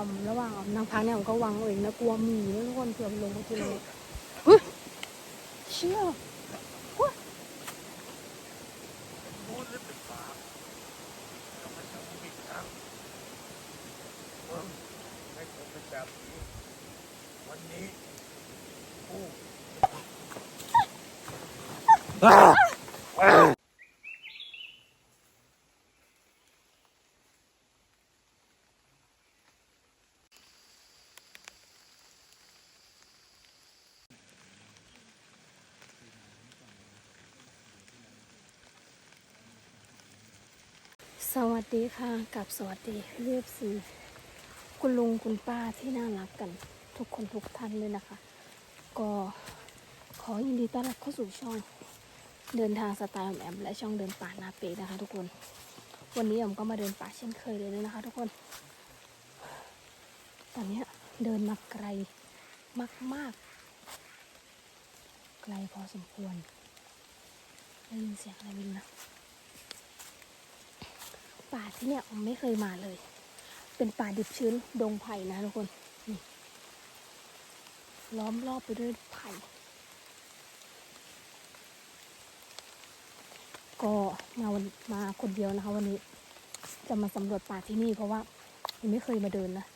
อมระหว่างอมนางพักเนี่ยอมก็วางเองนะกลัวหมีนะทุกคนเผื่อมันลงไปกินเลยเฮ้ยเชี่ย โน้นนี่เป็นป่าแล้วมันจะมีทางเออให้ผมเป็นแบบนี้วันนี้โอ้ สวัสดีค่ะกับสวัสดีเรียบสีคุณลุงคุณป้าที่น่ารักกันทุกคนทุกท่านเลยนะคะ ก็ขอยินดีต้อนรับเข้าสู่ช่องเดินทางสไตล์ออมแอมและช่องเดินป่านาเปนะคะ ทุกคน วันนี้ออมก็มาเดินป่าเช่นเคยเลยนะคะ ทุกคน ตอนนี้เดินมาไกลมากๆ ไกลพอสมควรได้ยินเสียงอะไรไมินนะ ป่าที่เนี่ยออมไม่เคยมาเลย เป็นป่าดิบชื้นดงไผ่นะทุกคนล้อมรอบไปด้วยไผ่ก็มาวันมาคนเดียวนะคะ วันนี้ จะมาสำรวจป่าที่นี่เพราะว่ายังไม่เคยมาเดินนะ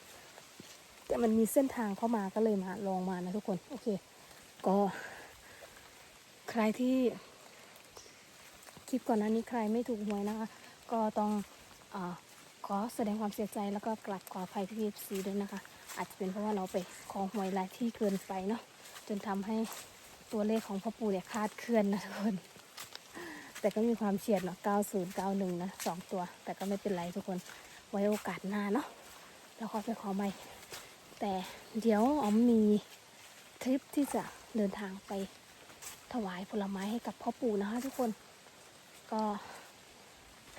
แต่มันมีเส้นทางเข้ามาก็เลยมาลองมานะทุกคน โอเค ก็ ใครที่คลิปก่อนหน้านี้ใครไม่ถูกหวยนะคะ ก็ต้อง ขอแสดงความเสียใจแล้วก็กลับขออภัยพี่เอฟซีด้วยนะคะ อาจจะเป็นเพราะว่าเราไปขอหวยหลายที่เกินไปเนาะจนทำให้ตัวเลขของพ่อปู่เนี่ยคาดเคลื่อนนะทุกคน แต่ก็มีความเฉียดเนาะ90 91นะสองตัว แต่ก็ไม่เป็นไรทุกคนไว้โอกาสหน้าเนาะแล้วก็ไปขอใหม่ แต่เดี๋ยวอ๋อมมีทริปที่จะเดินทางไปถวายผลไม้ให้กับพ่อปู่นะคะทุกคนก็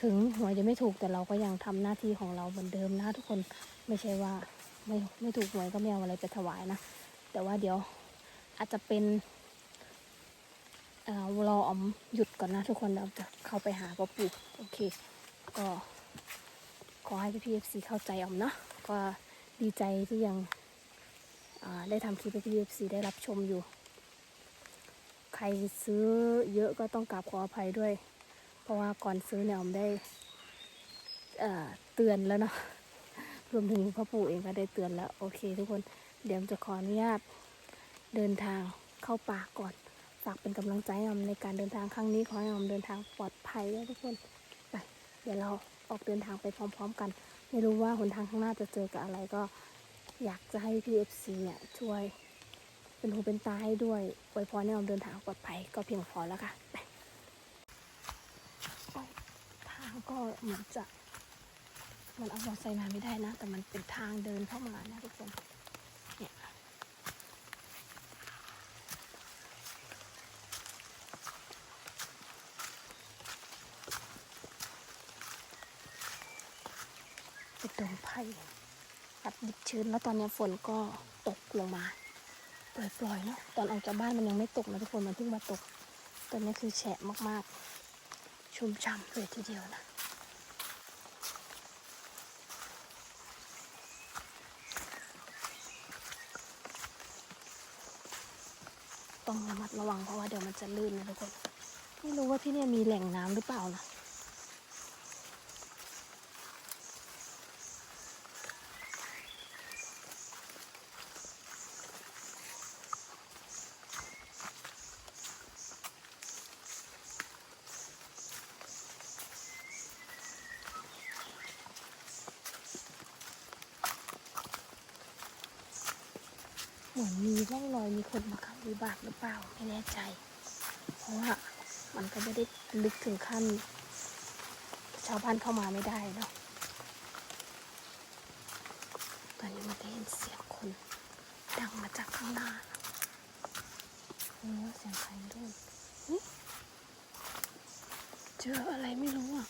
ถึงหวยจะไม่ถูกแต่เราก็ยังทำหน้าที่ของเราเหมือนเดิมนะทุกคนไม่ใช่ว่าไม่ไม่ถูกหวยก็ไม่เอาอะไรไปถวายนะ แต่ว่าเดี๋ยวอาจจะเป็นเอ่อรออมหยุดก่อนนะทุกคนเราจะเข้าไปหาพ่อปู่โอเค ก็ขอให้พี่พีเอฟซีเข้าใจออมเนาะก็ดีใจที่ยังได้ทำคลิปให้พี่เอฟซีได้รับชมอยู่ ใครซื้อเยอะก็ต้องกราบขออภัยด้วย ราะว่าก่อนซื้อเนี่ยผมได้เตือนแล้วเนาะรวมถึงพ่อปู่เองก็ได้เตือนแล้ว โอเค ทุกคนเดี๋ยวจะขออนุญาตเดินทางเข้าป่าก่อนฝากเป็นกำลังใจให้อมในการเดินทางครั้งนี้ขอให้อมเดินทางปลอดภัยนะทุกคนไปเดี๋ยวเราออกเดินทางไปพร้อม ๆ กัน ไม่รู้ว่าหนทางข้างหน้าจะเจอกับอะไรก็อยากจะให้พี่เอฟซีเนี่ยช่วยเป็นหูเป็นตาให้ด้วยไว้พรให้อมเดินทางปลอดภัยก็เพียงพอแล้วค่ะไปโอ๊ยทาง ก็เหมือนจะ มันเอามอไซค์มาไม่ได้นะ แต่มันเป็นทางเดินเข้ามานะทุกคนเนี่ยเป็นดงไผ่แบบดิบชื้นแล้วตอนนี้ฝนก็ตกลงมา ปล่อยๆเนาะตอนออกจากบ้านมันยังไม่ตกนะทุกคนมันเพิ่งมาตกตอนนี้คือแฉะมากๆ ชุ่มฉ่ำเลยทีเดียวนะ ต้องระมัดระวังเพราะว่าเดี๋ยวมันจะลื่นนะทุกคน ไม่รู้ว่าที่นี่มีแหล่งน้ำหรือเปล่านะเหมือนมีร่องรอยมีคนมาข วิบากหรือเปล่าไม่แน่ใจ เพราะว่ามันก็ไม่ได้ลึกถึงขั้น ชาวบ้านเข้ามาไม่ได้เนาะตอนนี้มันได้ยินเสียงคนดังมาจากข้างหน้าไม่รู้ว่าเสียงใครด้วยเจออะไรไม่รู้อะ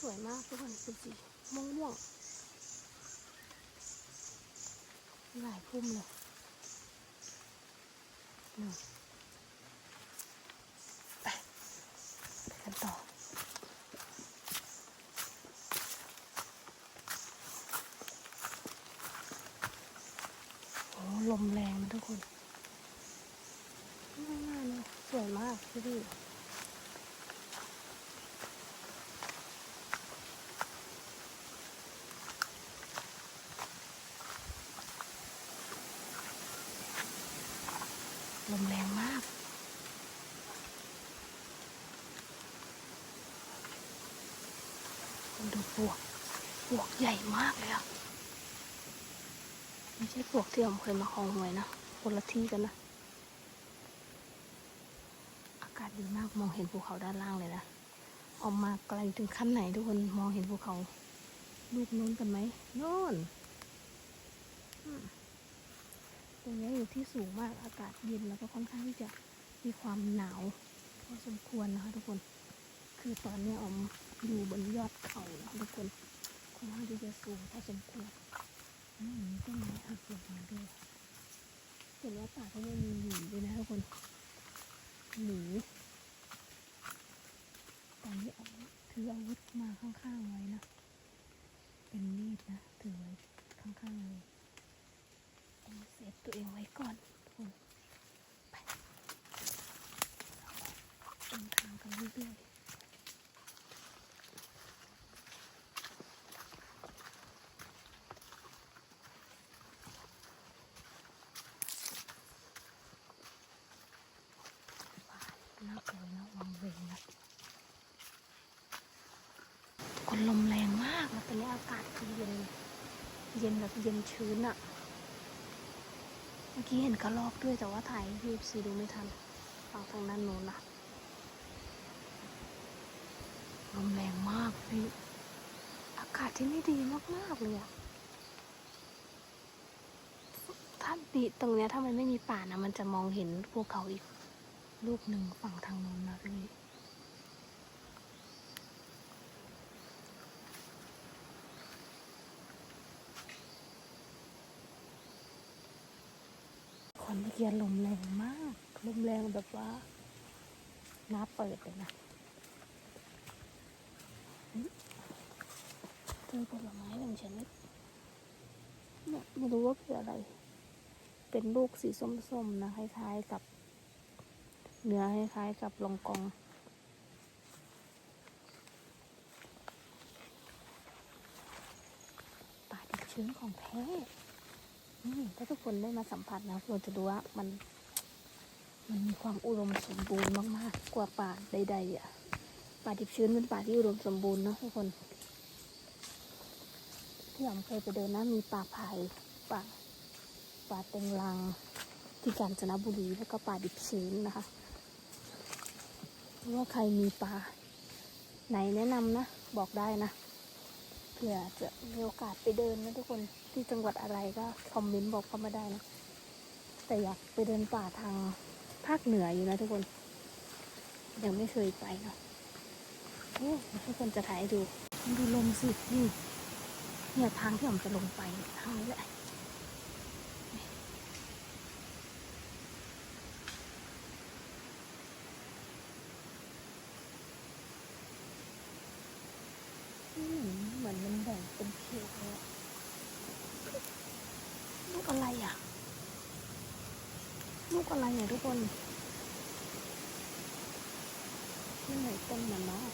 สวยมากทุกคนเป็นสีม่วงม่วงๆ หลายพุ่มเลยหนึ่งไปไปกันต่อโอ้ลมแรงนะทุกคนน่าเลยสวยมากที่นี่ ปวกใหญ่มากเลยอะไม่ใช่ปวกที่ผมเคยมาคลองหวยนะ คนละที่กันนะ อากาศดีมากมองเห็นภูเขาด้านล่างเลยนะ ออกมาไกลถึงขั้นไหนทุกคนมองเห็นภูเขา ลูกโน้นกันไหมโน่นตรงนี้อยู่ที่สูงมากอากาศเย็นแล้วก็ค่อนข้างที่จะมีความหนาวพอสมควรนะคะทุกคน คือตอนนี้ออมอยู่บนยอดเขาแล้วทุกคน นข้างที่จะสูงพอสมควรอืมต้นไม้หักลงมาด้วยเห็นว่าป่าที่นี่มีหมีด้วยนะทุกคนหมีตอนนี้ออมถืออาวุธมาข้างๆไว้นะ เป็นมีดนะถือไว้ข้างๆเลยเซฟตัวเองไว้ก่อนทุกคนไปเดินทางกันเรื่อยๆ น่ากลัวนะวังเวงนะคนลมแรงมากแล้วตอนนี้อากาศคือเย็น เย็นแบบเย็นชื้นอะเมื่อกี้เห็นกระรอกด้วยแต่ว่าถ่ายยูซีดูไม่ทันฝั่งทางด้านโน้นนะลมแรงมากพี่อากาศที่นี่ดีมาก ๆ เลยอะถ้าดีตรงเนี้ยถ้ามันไม่มีป่านะมันจะมองเห็นภูเขาอีกลูกหนึ่งฝั่งทางโน้นนะพี่ เมื่อกี้ลมแรงมาก ลมแรงแบบว่าน้าเปิดเลยนะเจอผลไม้หนึ่งชนิดเนี่ยไม่รู้ว่าคืออะไร เป็นลูกสีส้มๆนะคล้ายๆกับ เนื้อคล้ายๆกับลองกองป่าดิบชื้นของแท้ ถ้าทุกคนได้มาสัมผัสนะเราจะรู้ว่ามันมันมีความอุดมสมบูรณ์มาก ๆ กว่าป่าใดๆอะ ป่าดิบชื้นเป็นป่าที่อุดมสมบูรณ์นะทุกคนที่ผมเคยไปเดินนะมีป่าไผ่ป่าป่าเต็งรังที่กาญจนบุรีแล้วก็ป่าดิบชื้นนะคะว่าใครมีปลาไหนแนะนำนะ บอกได้นะเผื่อจะมีโอกาสไปเดินนะทุกคน ที่จังหวัดอะไรก็คอมเมนต์บอกเข้ามาได้นะ แต่อยากไปเดินป่าทางภาคเหนืออยู่นะทุกคน ยังไม่เคยไปเนาะโอ้ทุกคนจะถ่ายดู ดูลมสินี่เนี่ยทางที่ผมจะลงไปทางนี้แหละ อืมเหมือนมันแบ่งเป็นเขตเลยอะลูกอะไรอะ ลูกอะไรเนี่ยทุกคนนี่ไหนต้น มันาะ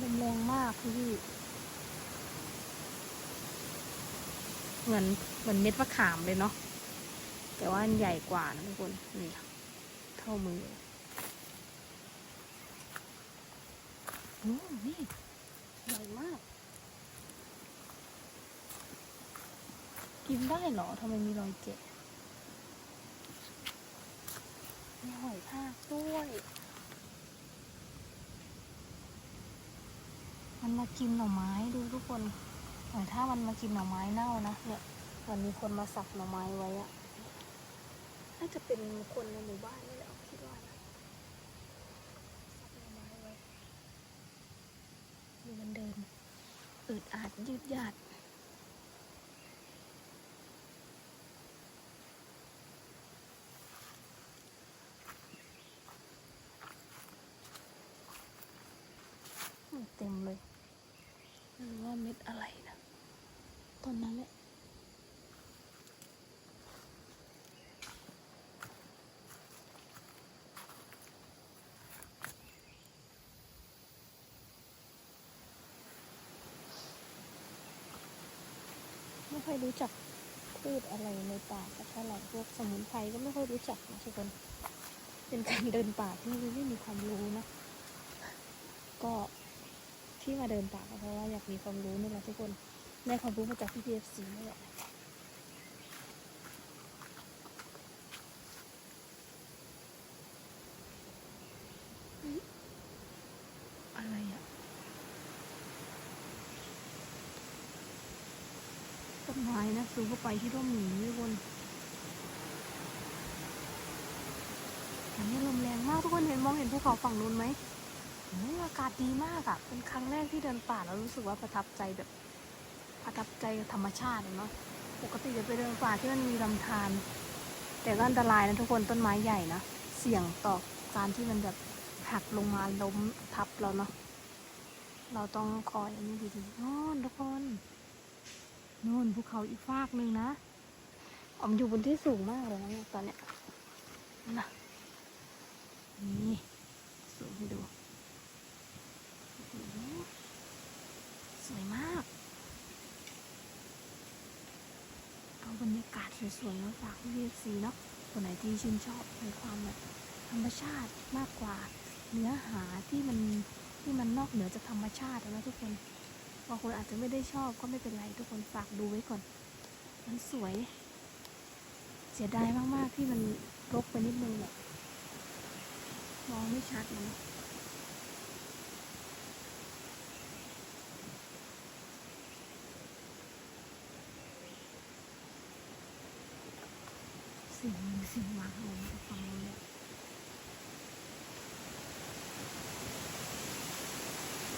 ลมแรงมากพี่ เหมือนเหมือนเม็ดมะขามเลยเนาะ แต่ว่านใหญ่กว่านะทุกคน นี่เท่ามือโอ้นี่ ใหญ่มาก กินได้เหรอทำไมมีรอยเจ็บ มีหอยทากด้วย มันมากินหน่อไม้ดูทุกคนหอยทากมันมากินหน่อไม้เน่านะเนี่ยมันมีคนมาสับหน่อไม้ไว้อะน่าจะเป็นคนในหมู่บ้านนี่แหละคิดว่านะสับหน่อไม้ไว้ดูมันเดินอึดอัดยืดยาดอืมเต็มเลยาดอะไรนะต้นนั้นแหละ ไม่ค่อยรู้จักพืชอะไรในป่าสักเท่าไหร่พวกสมุนไพรก็ไม่ค่อยรู้จักนะทุกคน เป็นการเดินป่าที่ไม่มีความรู้นะ ก็ที่มาเดินป่าก็เพราะว่าอยากมีความรู้นี่แหละทุกคนได้ความรู้มาจากพี่พีเอฟซีนี่แหละเฮ้ยอะไรอะต้น ไม้นะสูงเข้าไปที่ร่มหนีทุกคนอันนี้ลมแรงมากทุกคนเห็นมองเห็นภูเขาฝั่งนู้นไหมอ้ยอากาศดีมากอะ่ะ เป็นครั้งแรกที่เดินป่าแล้วรู้สึกว่าประทับใจแบบ ประทับใจธรรมชาติเนาะ ปกติจะไปเดินป่าที่มันมีลำธารแต่ก็อันตรายนะทุกคนต้นไม้ใหญ่นะ เสี่ยงต่อการที่มันแบบหักลงมาล้มทับเราเนาะ เราต้องคอยอันนี้ดีๆน่นทุกคน น่นภูเขาอีกฟากหนึ่งนะออมอยู่บนที่สูงมากเลยนะเนี่ยตอนเนี้ยนะนี่สูงให้ดูโอ้โหสวยมาก เอาบรรยากาศสวยๆมาฝากพี่เอฟซีเนาะคนไหนที่ชื่นชอบในความแบบธรรมชาติมากกว่า เนื้อหาที่มันที่มันนอกเหนือจากธรรมชาติอะนะทุกคน บางคนอาจจะไม่ได้ชอบก็ไม่เป็นไรทุกคนฝากดูไว้ก่อน มันสวย เสียดายมากๆที่มันรกไปนิดนึงแบบมองไม่ชัดนะเสียงเสียงวางลงจากฝั่งนู้นเลย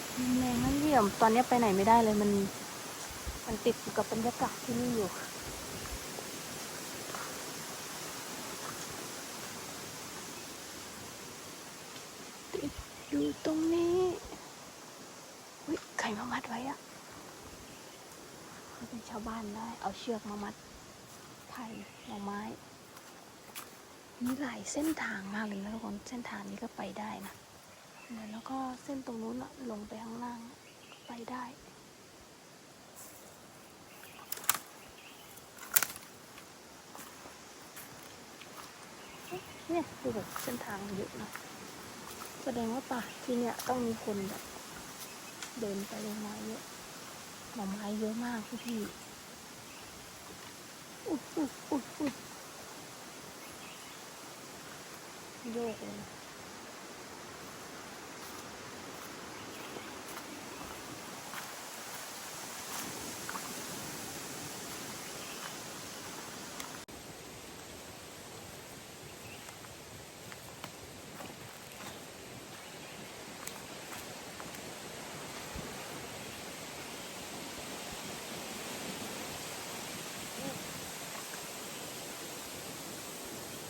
ลม แรงนั่นเยี่ยม ตอนนี้ไปไหนไม่ได้เลยมัน มันติดอยู่กับบรรยากาศที่นี่อยู่ติดอยู่ตรงนี้อุ้ยใครมามัดไว้อะเขาเป็นชาวบ้านได้ เอาเชือกมามัดไผ่หน่อไม้มีหลายเส้นทางมากเลยนะทุกคน เส้นทางนี้ก็ไปได้นะ เนี่ยแล้วก็เส้นตรงนู้นลงไปข้างล่างไปได้เนี่ยดูแบบเส้นทางเยอะนะแสดงว่าป่าที่เนี่ยต้องมีคนแบบเดินไปลงมาเยอะหน่อไม้เยอะมากพี่พี่ๆอุ๊ยอุ๊ยอุ๊ยอุ๊ยโยกเลยนะ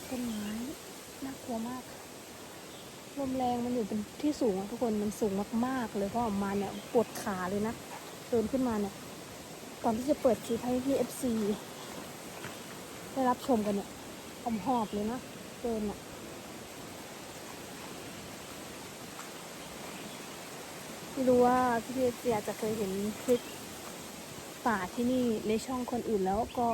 ต้นไม้น่ากลัวมาก ลม แรงมันอยู่เป็นที่สูงอะทุกคนมันสูงมากๆเลยเพราะออกมาเนี่ยปวดขาเลยนะเดินขึ้นมาเนี่ยก่อนที่จะเปิดคลิปให้พี่เอฟซีได้รับชมกันเนี่ยอมหอบเลยนะเดินอะไม่รู้ว่าพี่เอฟซีอาจจะเคยเห็นคลิปป่าที่นี่ในช่องคนอื่นแล้วก็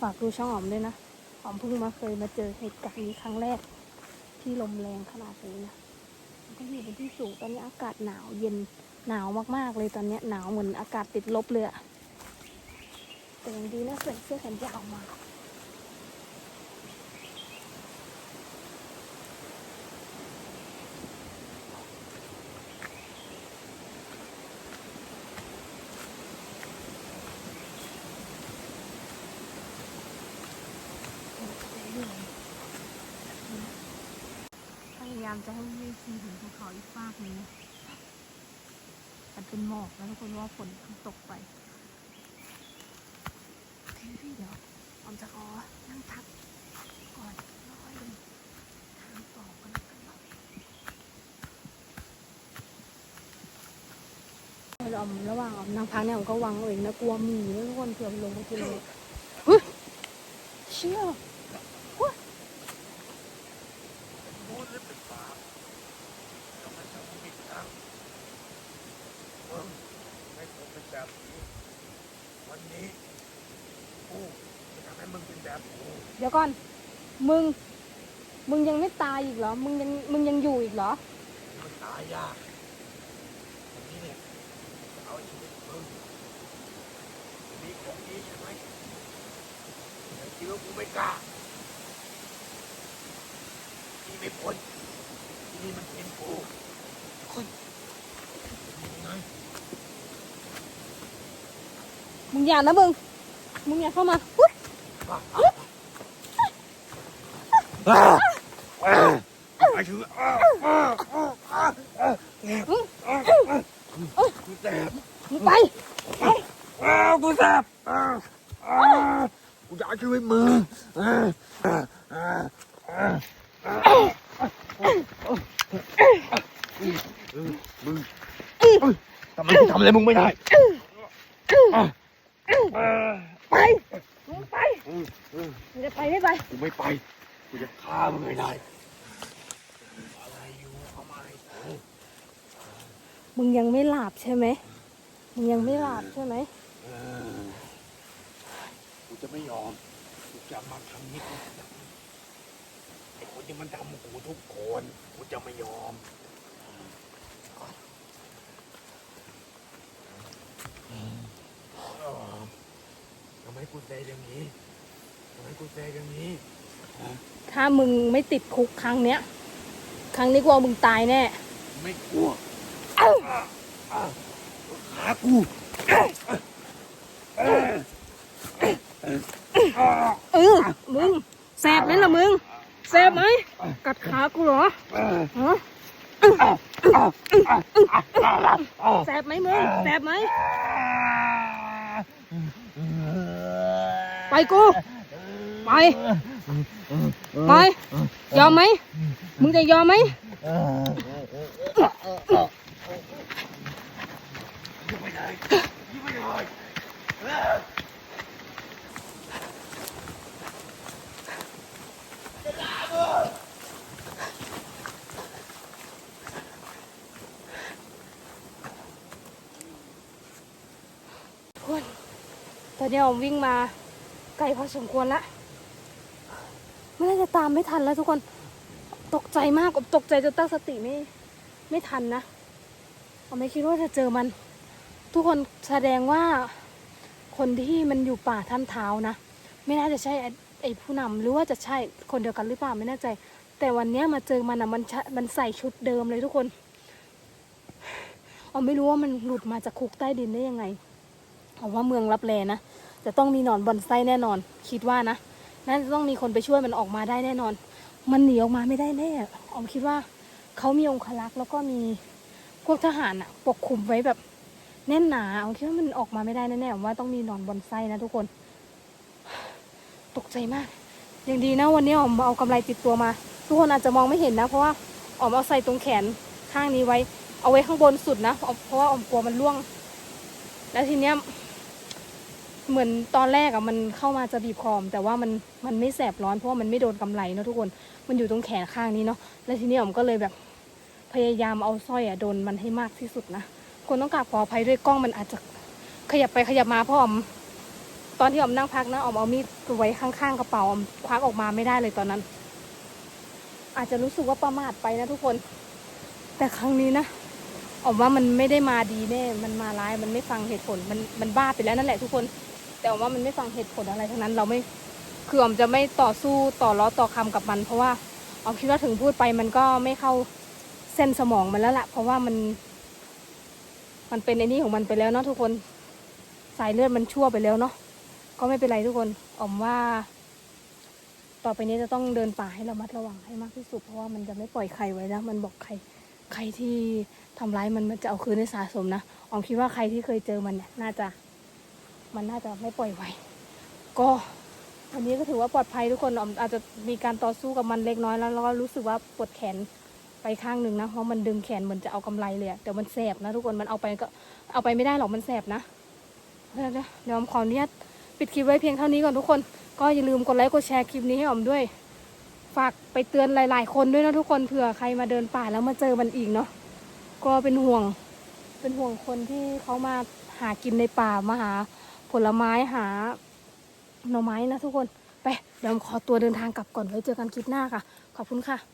ฝากดูช่องออมด้วยนะออมเพิ่งมาเคยมาเจอเหตุการณ์นี้ครั้งแรก ที่ลมแรงขนาดนี้นะมันก็อยู่บนที่สูงตอนนี้อากาศหนาวเย็นหนาวมากๆเลยตอนนี้หนาวเหมือนอากาศติดลบเลยอะแต่ยังดีนะใส่เสื้อแขนยาวมาายามจะให้ไม่ทีถึงภูเขาอีกฟากนึงนะมันเป็นหมอกแล้วทุกคนว่าฝนตกไปโอเคพี่เดี๋ยวออมจะขอนั่งพักก่อนแล้วค่อยเดินทางต่อกันแล้วกันเนาะออมระหว่างออมนั่งพักเนี่ยออมก็วางเอาเองนะกลัวหมีนะทุกคนเผื่อมันลงไปกินเลยเฮ้ยเชี่ย โน้นนี่เป็นป่าจะมาทำผิดนะมึงให้ผมเป็นแบบนี้ วันนี้ กูจะทำให้มึงเป็นแบบกูเดี๋ยวก่อน มึง มึงยังไม่ตายอีกเหรอ มึงยัง มึงยังอยู่อีกเหรอมันตายยากวันนี้เนี่ยจะเอาชีวิตมึงมีของดีใช่ไหมแต่คิดว่ากูไม่กล้าที่ไม่พ้นที่นี่มันเป็นกูคนยังไงมึงอย่านะมึง มึงอย่าเข้ามาอุ๊ยไอ้ชื่ออ้าวอ้าวอ้าวอ้าวอ้าวกูแสบมึงไปอ้าวกูแสบอ้าวอ้าวกูจะเอาชีวิตมึงอ้าวอ้าวอ้าวอ้าวมึงทำไมกูทำอะไรมึงไม่ได้อ้าวอ้าว ไป มึงไป มึงจะไปไม่ไป กูไม่ไป กูจะฆ่ามึงให้ได้ อะไรอยู่เอามาให้กู มึงยังไม่หลับใช่ไหม มึงยังไม่หลับใช่ไหม เออกูจะไม่ ยอมกูจะมาทำนี้กูจะไอ้คนที่มันทำกูทุกคนกูจะไม่ยอมทำไมกูเซอย่างนี้ทำไมกูเซอย่างนี้ถ้ามึงไม่ติดคุกครั้งเนี้ย ครั้งนี้กูเอามึงตายแน่ ไม่กลัวขากู เออ มึงแสบไหมล่ะมึงแสบไหมกัดขากูเหรอฮะแสบไหมมึงแสบไหมไปกูไปไปยอมไหมมึงจะยอมไหม อนนี้ผมวิ่งมาไกลพอสมควรละไม่น่าจะตามไม่ทันแล้วทุกคนตกใจมากผมตกใจจนตั้งสติไม่ไม่ทันนะผมไม่คิดว่าจะเจอมัน ทุกคนแสดงว่าคนที่มันอยู่ป่าท่ามเท้านะ ไม่น่าจะใช่ไอ้ผู้นำหรือว่าจะใช่คนเดียวกันหรือเปล่าไม่แน่ใจ แต่วันนี้มาเจอมันอะมันมันใส่ชุดเดิมเลยทุกคนอ๋อไม่รู้ว่ามันหลุดมาจากคุกใต้ดินได้ยังไงผมว่าเมืองรับแลนะ จะต้องมีหนอนบอนไซแน่นอน คิดว่านะน่าจะต้องมีคนไปช่วยมันออกมาได้แน่นอน มันหนีออกมาไม่ได้แน่ออมคิดว่าเขามีองคลักษ์แล้วก็มีพวกทหารอะปกคลุมไว้แบบแน่นหนาออมคิดว่ามันออกมาไม่ได้แน่ๆผมว่าต้องมีหนอนบอนไซนะทุกคน ตกใจมากอย่างดีนะวันนี้ออมเอากำไรติดตัวมา ทุกคนอาจจะมองไม่เห็นนะ เพราะว่าออมเอาใส่ตรงแขนข้างนี้ไว้ เอาไว้ข้างบนสุดนะเพราะว่าออมกลัวมันร่วง แล้วทีเนี้ย เหมือนตอนแรกอะมันเข้ามาจะบีบคอม แต่ว่ามันมันไม่แสบร้อนเพราะว่ามันไม่โดนกำไรเนอะทุกคนมันอยู่ตรงแขนข้างนี้เนาะแล้วทีนี้ผมก็เลยแบบพยายามเอาสร้อยอะโดนมันให้มากที่สุดนะคนต้องกราบขออภัยด้วยกล้องมันอาจจะขยับไปขยับมาเพราะอมตอนที่อมนั่งพักนะอมเอามีดไว้ข้างๆกระเป๋าอมควักออกมาไม่ได้เลยตอนนั้น อาจจะรู้สึกว่าประมาทไปนะทุกคน แต่ครั้งนี้นะออกว่ามันไม่ได้มาดีแน่ มันมาร้าย มันไม่ฟังเหตุผล มัน มันบ้าไปแล้วนั่นแหละทุกคน แต่ว่ามันไม่ฟังเหตุผลอะไรทั้งนั้น เราไม่คือออมจะไม่ต่อสู้ต่อล้อต่อคำกับมัน เพราะว่าออมคิดว่าถึงพูดไปมันก็ไม่เข้าเส้นสมองมันแล้วละเพราะว่ามัน มันเป็นไอ้นี่ของมันไปแล้วเนาะทุกคนสายเลือดมันชั่วไปแล้วเนาะก็ไม่เป็นไรทุกคนออมว่า ต่อไปนี้จะต้องเดินป่าให้ระมัดระวังให้มากที่สุดเพราะว่ามันจะไม่ปล่อยใครไว้นะมันบอกใครใครที่ทำร้ายมันมันจะเอาคืนให้สะสมนะออมคิดว่าใครที่เคยเจอมันเนี่ยน่าจะ มันน่าจะไม่ปล่อยไว้ ก็วันนี้ก็ถือว่าปลอดภัยทุกคนอมอาจจะมีการต่อสู้กับมันเล็กน้อยแล้วแล้วก็รู้สึกว่าปวดแขนไปข้างหนึ่งนะเพราะมันดึงแขนเหมือนจะเอากำไรเลยแต่มันแสบนะทุกคนมันเอาไปก็เอาไปไม่ได้หรอกมันแสบนะเดี๋ยวเดี๋ยวเดี๋ยวออมขออนุญาตปิดคลิปไว้เพียงเท่านี้ก่อนทุกคน ก็อย่าลืมกดไลค์กดแชร์คลิปนี้ให้ออมด้วย ฝากไปเตือนหลาย ๆ คนด้วยนะทุกคนเผื่อใครมาเดินป่าแล้วมาเจอมันอีกเนาะก็เป็นห่วง เป็นห่วงคนที่เขามาหากินในป่ามาหา ผลไม้หาหน่อไม้นะทุกคน ไป เดี๋ยวขอตัวเดินทางกลับก่อนไว้เจอกันคลิปหน้าค่ะ ขอบคุณค่ะ